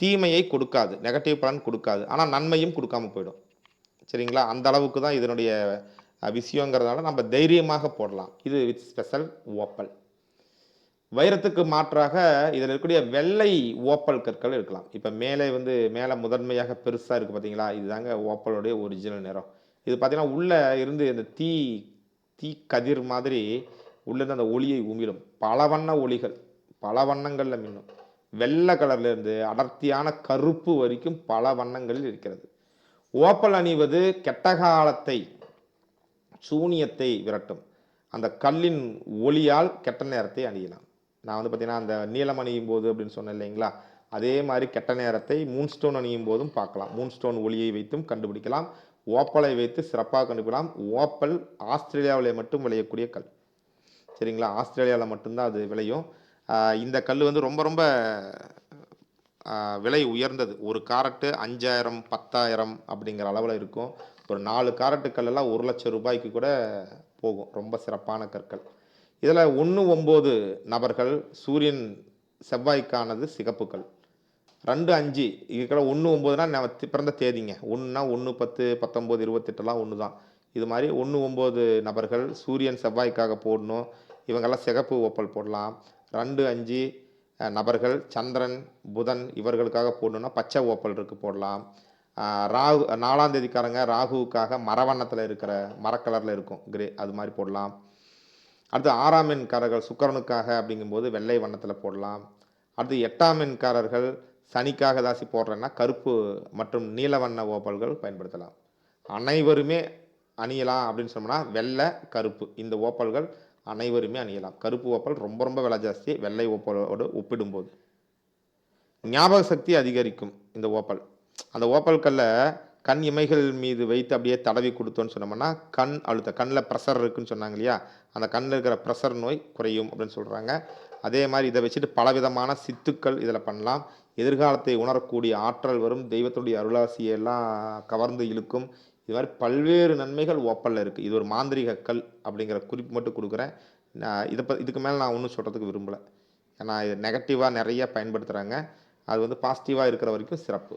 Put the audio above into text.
தீமையை கொடுக்காது நெகட்டிவ் பலன் கொடுக்காது. ஆனால் நன்மையும் கொடுக்காம போயிடும். சரிங்களா? அந்த அளவுக்கு தான் இதனுடைய விஷயங்கிறதுனால நம்ம தைரியமாக போடலாம். இது வித் ஸ்பெஷல் ஓப்பல் வைரத்துக்கு மாற்றாக இதில் இருக்கக்கூடிய வெள்ளை ஓப்பல் கற்கள் இருக்கலாம். இப்போ மேலே வந்து மேலே முதன்மையாக பெருசாக இருக்குது பார்த்தீங்களா இதுதாங்க ஓப்பலுடைய ஒரிஜினல் நிறம். இது பார்த்திங்கன்னா உள்ளே இருந்து இந்த தீ தீ கதிர் மாதிரி உள்ளேருந்து அந்த ஒளியை உமிழும். பல வண்ண ஒளிகள் பல வண்ணங்களில் மின்னும். வெள்ளை கலர்லேருந்து அடர்த்தியான கருப்பு வரைக்கும் பல வண்ணங்களில் இருக்கிறது. ஓப்பல் அணிவது கெட்ட காலத்தை சூனியத்தை விரட்டும். அந்த கல்லின் ஒளியால் கெட்ட நேரத்தை அணியலாம். நான் வந்து பார்த்தீங்கன்னா அந்த நீலம் அணியும் போது அப்படின்னு சொன்னேன் இல்லைங்களா? அதே மாதிரி கெட்ட நேரத்தை மூன் ஸ்டோன் அணியும் போதும் பார்க்கலாம். மூன் ஸ்டோன் ஒளியை வைத்தும் கண்டுபிடிக்கலாம். ஓப்பலை வைத்து சிறப்பாக கண்டுபிடிக்கலாம். ஓப்பல் ஆஸ்திரேலியாவில் மட்டும் விளையக்கூடிய கல். சரிங்களா? ஆஸ்திரேலியாவில் மட்டும்தான் அது விளையும். இந்த கல் வந்து ரொம்ப ரொம்ப விலை உயர்ந்தது. ஒரு காரட்டு அஞ்சாயிரம் பத்தாயிரம் அப்படிங்கிற அளவில் இருக்கும். ஒரு நாலு காரட்டு கல்லெல்லாம் ஒரு லட்சம் ரூபாய்க்கு கூட போகும். ரொம்ப சிறப்பான கற்கள். இதில் ஒன்று ஒம்பது நபர்கள் சூரியன் செவ்வாய்க்கானது சிகப்பு கல். ரெண்டு அஞ்சு இதுக்கெல்லாம் ஒன்று ஒம்போதுனா நம்ம பிறந்த தேதிங்க. ஒன்றுனா ஒன்று பத்து பத்தொம்போது இருபத்தெட்டுலாம் ஒன்று தான் இது மாதிரி ஒன்று ஒம்பது நபர்கள் சூரியன் செவ்வாய்க்காக போடணும். இவங்கெல்லாம் சிகப்பு ஓப்பல் போடலாம். ரெண்டு அஞ்சு நபர்கள் சந்திரன் புதன் இவர்களுக்காக போடணும்னா பச்சை ஓப்பல் இருக்கு போடலாம். ராகு நாலாம் தேதிக்காரங்க ராகுவுக்காக மரவண்ணத்தில் இருக்கிற மரக்கலரில் இருக்கும் கிரே அது மாதிரி போடலாம். அடுத்து ஆறாம் எண்காரர்கள் சுக்கரனுக்காக அப்படிங்கும்போது வெள்ளை வண்ணத்தில் போடலாம். அடுத்து எட்டாம் எண்காரர்கள் சனிக்காக தாசி போடுறேன்னா கருப்பு மற்றும் நீல வண்ண ஓப்பல்கள் பயன்படுத்தலாம். அனைவருமே அணியலாம் அப்படின்னு சொன்னோம்னா வெள்ளை கருப்பு இந்த ஓப்பல்கள் அனைவருமே அணியலாம். கருப்பு ஓப்பல் ரொம்ப ரொம்ப விலை ஜாஸ்தி. வெள்ளை ஓப்பலோடு ஒப்பிடும்போது. ஞாபக சக்தி அதிகரிக்கும் இந்த ஓப்பல். அந்த ஓப்பல் கல்லை கண் இமைகள் மீது வைத்து அப்படியே தடவி கொடுத்தோன்னு சொன்னோம்னா கண் அழுத்த கண்ணில் ப்ரெஷர் இருக்குன்னு சொன்னாங்க இல்லையா? அந்த கண்ணில் இருக்கிற ப்ரெஷர் நோய் குறையும் அப்படின்னு சொல்கிறாங்க அதே மாதிரி இதை வச்சுட்டு பலவிதமான சித்துக்கள் இதில் பண்ணலாம். எதிர்காலத்தை உணரக்கூடிய ஆற்றல் வரும். தெய்வத்துடைய அருளாசியை எல்லாம் கவர்ந்து இழுக்கும். இது மாதிரி பல்வேறு நன்மைகள் ஓப்பலில் இருக்குது இது ஒரு மாந்திரிக கல் அப்படிங்கிற குறிப்பு மட்டும் கொடுக்குறேன். நான் இதை ப இதுக்கு மேலே நான் ஒன்றும் சொல்கிறதுக்கு விரும்பலை. ஏன்னா இது நெகட்டிவாக நிறைய பயன்படுத்துகிறாங்க அது வந்து பாசிட்டிவாக இருக்கிற வரைக்கும் சிறப்பு.